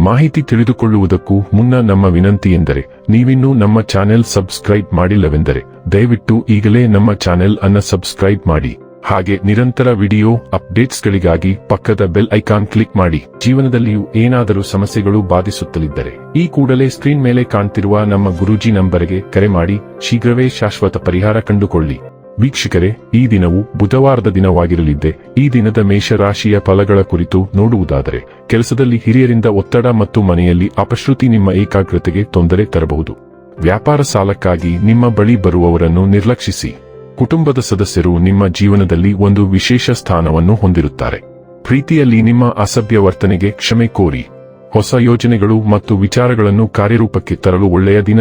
ಮಾಹಿತಿ ತಿಳಿದುಕೊಳ್ಳುವುದಕ್ಕೂ ಮುನ್ನ ನಮ್ಮ ವಿನಂತಿ ಎಂದರೆ, ನೀವಿನ್ನೂ ನಮ್ಮ ಚಾನೆಲ್ ಸಬ್ಸ್ಕ್ರೈಬ್ ಮಾಡಿಲ್ಲವೆಂದರೆ, ದಯವಿಟ್ಟು ಈಗಲೇ ನಮ್ಮ ಚಾನೆಲ್ ಅನ್ನ ಸಬ್ಸ್ಕ್ರೈಬ್ ಮಾಡಿ. ಹಾಗೆ ನಿರಂತರ ವಿಡಿಯೋ ಅಪ್ಡೇಟ್ಸ್ಗಳಿಗಾಗಿ ಪಕ್ಕದ ಬೆಲ್ ಐಕಾನ್ ಕ್ಲಿಕ್ ಮಾಡಿ. ಜೀವನದಲ್ಲಿಯೂ ಏನಾದರೂ ಸಮಸ್ಯೆಗಳು ಬಾಧಿಸುತ್ತಲಿದ್ದರೆ, ಈ ಕೂಡಲೇ ಸ್ಕ್ರೀನ್ ಮೇಲೆ ಕಾಣ್ತಿರುವ ನಮ್ಮ ಗುರೂಜಿ ನಂಬರ್ಗೆ ಕರೆ ಮಾಡಿ. ಶೀಘ್ರವೇ ಶಾಶ್ವತ ಪರಿಹಾರ ಕಂಡುಕೊಳ್ಳಿ. ವೀಕ್ಷಕರೇ, ಈ ದಿನವು ಬುಧವಾರದ ದಿನವಾಗಿರಲಿದ್ದೆ. ಈ ದಿನದ ಮೇಷರಾಶಿಯ ಫಲಗಳ ಕುರಿತು ನೋಡುವುದಾದರೆ, ಕೆಲಸದಲ್ಲಿ ಹಿರಿಯರಿಂದ ಒತ್ತಡ ಮತ್ತು ಮನೆಯಲ್ಲಿ ಅಪಶ್ರುತಿ ನಿಮ್ಮ ಏಕಾಗ್ರತೆಗೆ ತೊಂದರೆ ತರಬಹುದು. ವ್ಯಾಪಾರ ಸಾಲಕ್ಕಾಗಿ ನಿಮ್ಮ ಬಳಿ ಬರುವವರನ್ನು ನಿರ್ಲಕ್ಷಿಸಿ. ಕುಟುಂಬದ ಸದಸ್ಯರು ನಿಮ್ಮ ಜೀವನದಲ್ಲಿ ಒಂದು ವಿಶೇಷ ಸ್ಥಾನವನ್ನು ಹೊಂದಿರುತ್ತಾರೆ. ಪ್ರೀತಿಯಲ್ಲಿ ನಿಮ್ಮ ಅಸಭ್ಯ ವರ್ತನೆಗೆ ಕ್ಷಮೆ ಕೋರಿ. ಹೊಸ ಯೋಜನೆಗಳು ಮತ್ತು ವಿಚಾರಗಳನ್ನು ಕಾರ್ಯರೂಪಕ್ಕೆ ತರಲು ಒಳ್ಳೆಯ ದಿನ.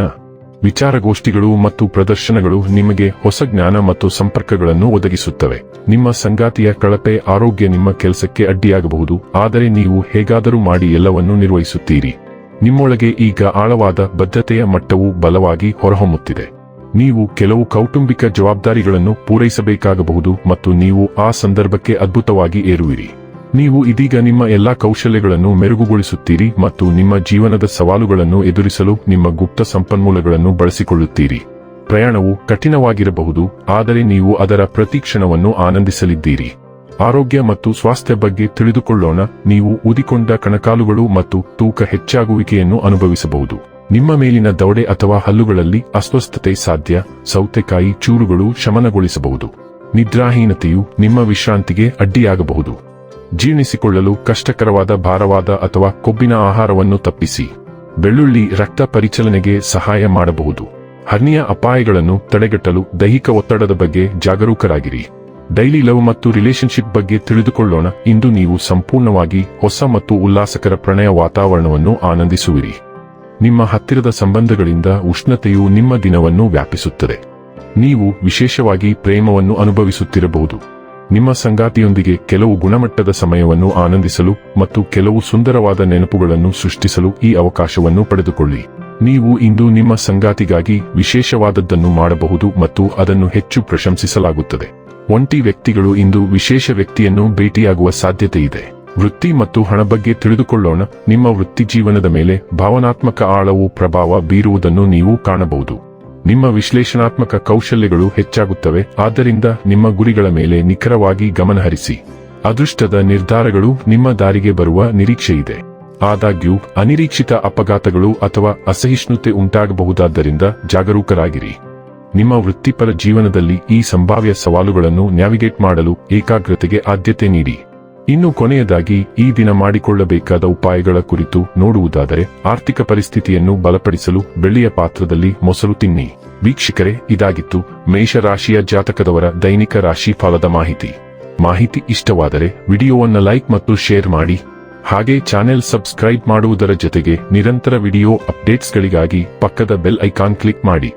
ವಿಚಾರಗೋಷ್ಠಿಗಳು ಮತ್ತು ಪ್ರದರ್ಶನಗಳು ನಿಮಗೆ ಹೊಸ ಜ್ಞಾನ ಮತ್ತು ಸಂಪರ್ಕಗಳನ್ನು ಒದಗಿಸುತ್ತವೆ. ನಿಮ್ಮ ಸಂಗಾತಿಯ ಕಳಪೆ ಆರೋಗ್ಯ ನಿಮ್ಮ ಕೆಲಸಕ್ಕೆ ಅಡ್ಡಿಯಾಗಬಹುದು, ಆದರೆ ನೀವು ಹೇಗಾದರೂ ಮಾಡಿ ಎಲ್ಲವನ್ನೂ ನಿರ್ವಹಿಸುತ್ತೀರಿ. ನಿಮ್ಮೊಳಗೆ ಈಗ ಆಳವಾದ ಬದ್ಧತೆಯ ಮಟ್ಟವು ಬಲವಾಗಿ ಹೊರಹೊಮ್ಮುತ್ತಿದೆ. ನೀವು ಕೆಲವು ಕೌಟುಂಬಿಕ ಜವಾಬ್ದಾರಿಗಳನ್ನು ಪೂರೈಸಬೇಕಾಗಬಹುದು ಮತ್ತು ನೀವು ಆ ಸಂದರ್ಭಕ್ಕೆ ಅದ್ಭುತವಾಗಿ ಏರುವಿರಿ. ನೀವು ಇದೀಗ ನಿಮ್ಮ ಎಲ್ಲಾ ಕೌಶಲ್ಯಗಳನ್ನು ಮೆರುಗುಗೊಳಿಸುತ್ತೀರಿ ಮತ್ತು ನಿಮ್ಮ ಜೀವನದ ಸವಾಲುಗಳನ್ನು ಎದುರಿಸಲು ನಿಮ್ಮ ಗುಪ್ತ ಸಂಪನ್ಮೂಲಗಳನ್ನು ಬಳಸಿಕೊಳ್ಳುತ್ತೀರಿ. ಪ್ರಯಾಣವು ಕಠಿಣವಾಗಿರಬಹುದು, ಆದರೆ ನೀವು ಅದರ ಪ್ರತಿಕ್ಷಣವನ್ನು ಆನಂದಿಸಲಿದ್ದೀರಿ. ಆರೋಗ್ಯ ಮತ್ತು ಸ್ವಾಸ್ಥ್ಯ ಬಗ್ಗೆ ತಿಳಿದುಕೊಳ್ಳೋಣ, ನೀವು ಊದಿಕೊಂಡ ಕಣಕಾಲುಗಳು ಮತ್ತು ತೂಕ ಹೆಚ್ಚಾಗುವಿಕೆಯನ್ನು ಅನುಭವಿಸಬಹುದು. ನಿಮ್ಮ ಮೇಲಿನ ದೌಡೆ ಅಥವಾ ಹಲ್ಲುಗಳಲ್ಲಿ ಅಸ್ವಸ್ಥತೆ ಸಾಧ್ಯ, ಸೌತೆಕಾಯಿ ಚೂರುಗಳು ಶಮನಗೊಳಿಸಬಹುದು. ನಿದ್ರಾಹೀನತೆಯು ನಿಮ್ಮ ವಿಶ್ರಾಂತಿಗೆ ಅಡ್ಡಿಯಾಗಬಹುದು. ಜೀರ್ಣಿಸಿಕೊಳ್ಳಲು ಕಷ್ಟಕರವಾದ ಭಾರವಾದ ಅಥವಾ ಕೊಬ್ಬಿನ ಆಹಾರವನ್ನು ತಪ್ಪಿಸಿ. ಬೆಳ್ಳುಳ್ಳಿ ರಕ್ತ ಪರಿಚಲನೆಗೆ ಸಹಾಯ ಮಾಡಬಹುದು. ಹರ್ನಿಯ ಅಪಾಯಗಳನ್ನು ತಡೆಗಟ್ಟಲು ದೈಹಿಕ ಒತ್ತಡದ ಬಗ್ಗೆ ಜಾಗರೂಕರಾಗಿರಿ. ಡೈಲಿ ಲವ್ ಮತ್ತು ರಿಲೇಶನ್ಶಿಪ್ ಬಗ್ಗೆ ತಿಳಿದುಕೊಳ್ಳೋಣ. ಇಂದು ನೀವು ಸಂಪೂರ್ಣವಾಗಿ ಹೊಸ ಮತ್ತು ಉಲ್ಲಾಸಕರ ಪ್ರಣಯ ವಾತಾವರಣವನ್ನು ಆನಂದಿಸುವಿರಿ. ನಿಮ್ಮ ಹತ್ತಿರದ ಸಂಬಂಧಗಳಿಂದ ಉಷ್ಣತೆಯು ನಿಮ್ಮ ದಿನವನ್ನು ವ್ಯಾಪಿಸುತ್ತದೆ. ನೀವು ವಿಶೇಷವಾಗಿ ಪ್ರೇಮವನ್ನು ಅನುಭವಿಸುತ್ತಿರಬಹುದು. ನಿಮ್ಮ ಸಂಗಾತಿಯೊಂದಿಗೆ ಕೆಲವು ಗುಣಮಟ್ಟದ ಸಮಯವನ್ನು ಆನಂದಿಸಲು ಮತ್ತು ಕೆಲವು ಸುಂದರವಾದ ನೆನಪುಗಳನ್ನು ಸೃಷ್ಟಿಸಲು ಈ ಅವಕಾಶವನ್ನು ಪಡೆದುಕೊಳ್ಳಿ. ನೀವು ಇಂದು ನಿಮ್ಮ ಸಂಗಾತಿಗಾಗಿ ವಿಶೇಷವಾದದ್ದನ್ನು ಮಾಡಬಹುದು ಮತ್ತು ಅದನ್ನು ಹೆಚ್ಚು ಪ್ರಶಂಸಿಸಲಾಗುತ್ತದೆ. ಒಂಟಿ ವ್ಯಕ್ತಿಗಳು ಇಂದು ವಿಶೇಷ ವ್ಯಕ್ತಿಯನ್ನು ಭೇಟಿಯಾಗುವ ಸಾಧ್ಯತೆಯಿದೆ ವೃತ್ತಿ ಮತ್ತು ಹಣ ಬಗ್ಗೆ ತಿಳಿದುಕೊಳ್ಳೋಣ. ನಿಮ್ಮ ವೃತ್ತಿ ಜೀವನದ ಮೇಲೆ ಭಾವನಾತ್ಮಕ ಆಳವು ಪ್ರಭಾವ ಬೀರುವುದನ್ನು ನೀವು ಕಾಣಬಹುದು. ನಿಮ್ಮ ವಿಶ್ಲೇಷಣಾತ್ಮಕ ಕೌಶಲ್ಯಗಳು ಹೆಚ್ಚಾಗುತ್ತವೆ, ಆದ್ದರಿಂದ ನಿಮ್ಮ ಗುರಿಗಳ ಮೇಲೆ ನಿಖರವಾಗಿ ಗಮನಹರಿಸಿ ಅದೃಷ್ಟದ ನಿರ್ಧಾರಗಳು ನಿಮ್ಮ ದಾರಿಗೆ ಬರುವ ನಿರೀಕ್ಷೆಯಿದೆ. ಆದಾಗ್ಯೂ, ಅನಿರೀಕ್ಷಿತ ಅಪಘಾತಗಳು ಅಥವಾ ಅಸಹಿಷ್ಣುತೆ ಉಂಟಾಗಬಹುದಾದ್ದರಿಂದ ಜಾಗರೂಕರಾಗಿರಿ. ನಿಮ್ಮ ವೃತ್ತಿಪರ ಜೀವನದಲ್ಲಿ ಈ ಸಂಭಾವ್ಯ ಸವಾಲುಗಳನ್ನು ನ್ಯಾವಿಗೇಟ್ ಮಾಡಲು ಏಕಾಗ್ರತೆಗೆ ಆದ್ಯತೆ ನೀಡಿ. ಇನ್ನು ಕೊನೆಯದಾಗಿ ಈ ದಿನ ಮಾಡಿಕೊಳ್ಳಬೇಕಾದ ಉಪಾಯಗಳ ಕುರಿತು ನೋಡುವುದಾದರೆ ಆರ್ಥಿಕ ಪರಿಸ್ಥಿತಿಯನ್ನು ಬಲಪಡಿಸಲು ಬೆಳ್ಳಿಯ ಪಾತ್ರದಲ್ಲಿ ಮೊಸರು ತಿನ್ನಿ. ವೀಕ್ಷಕರೇ, ಇದಾಗಿತ್ತು ಮೇಷರಾಶಿಯ ಜಾತಕದವರ ದೈನಿಕ ರಾಶಿ ಫಲದ ಮಾಹಿತಿ. ಮಾಹಿತಿ ಇಷ್ಟವಾದರೆ ವಿಡಿಯೋವನ್ನು ಲೈಕ್ ಮತ್ತು ಶೇರ್ ಮಾಡಿ. ಹಾಗೆ ಚಾನೆಲ್ ಸಬ್ಸ್ಕ್ರೈಬ್ ಮಾಡುವುದರ ಜೊತೆಗೆ ನಿರಂತರ ವಿಡಿಯೋ ಅಪ್ಡೇಟ್ಸ್ಗಳಿಗಾಗಿ ಪಕ್ಕದ ಬೆಲ್ ಐಕಾನ್ ಕ್ಲಿಕ್ ಮಾಡಿ.